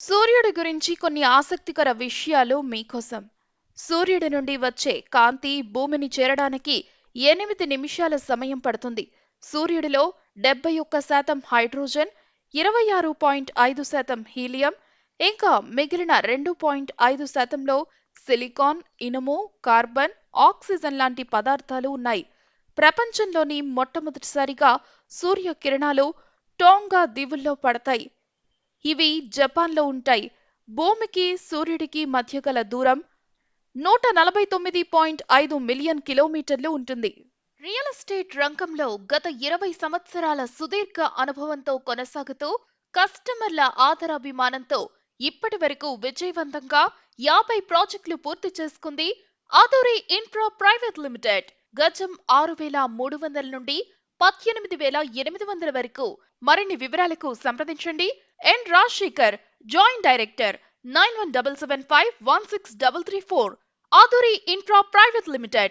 సూర్యుడి గురించి కొన్ని ఆసక్తికర విషయాలు మీకోసం. సూర్యుడి నుండి వచ్చే కాంతి భూమిని చేరడానికి ఎనిమిది నిమిషాల సమయం పడుతుంది. సూర్యుడిలో డెబ్బై ఒక్క శాతం హైడ్రోజన్ ఇరవై ఆరు పాయింట్ ఐదు శాతం హీలియం ఇంకా మిగిలిన రెండు పాయింట్ ఐదు శాతంలో సిలికాన్ ఇనుము కార్బన్ ఆక్సిజన్ లాంటి పదార్థాలు ఉన్నాయి. ప్రపంచంలోని మొట్టమొదటిసారిగా సూర్య కిరణాలు టోంగా దీవుల్లో పడతాయి. ఇవి జపాన్లో ఉంటాయి. భూమికి సూర్యుడికి మధ్య గల దూరం నూట నలభై తొమ్మిది పాయింట్ ఐదు మిలియన్ కిలోమీటర్లు ఉంటుంది. రియల్ ఎస్టేట్ రంగంలో గత ఇరవై సంవత్సరాల సుదీర్ఘ అనుభవంతో కొనసాగుతూ కస్టమర్ల ఆదరాభిమానంతో ఇప్పటి వరకు విజయవంతంగా యాభై ప్రాజెక్టులు పూర్తి చేసుకుంది ఆదూరి ఇన్ఫ్రా ప్రైవేట్ లిమిటెడ్. గజం ఆరు వేల మూడు వందల నుండి పద్దెనిమిది వేల ఎనిమిది వందల వరకు. మరిన్ని వివరాలకు సంప్రదించండి. N Rajasekhar joint director nine one double seven five one six double three four. Aadhuri infra private limited.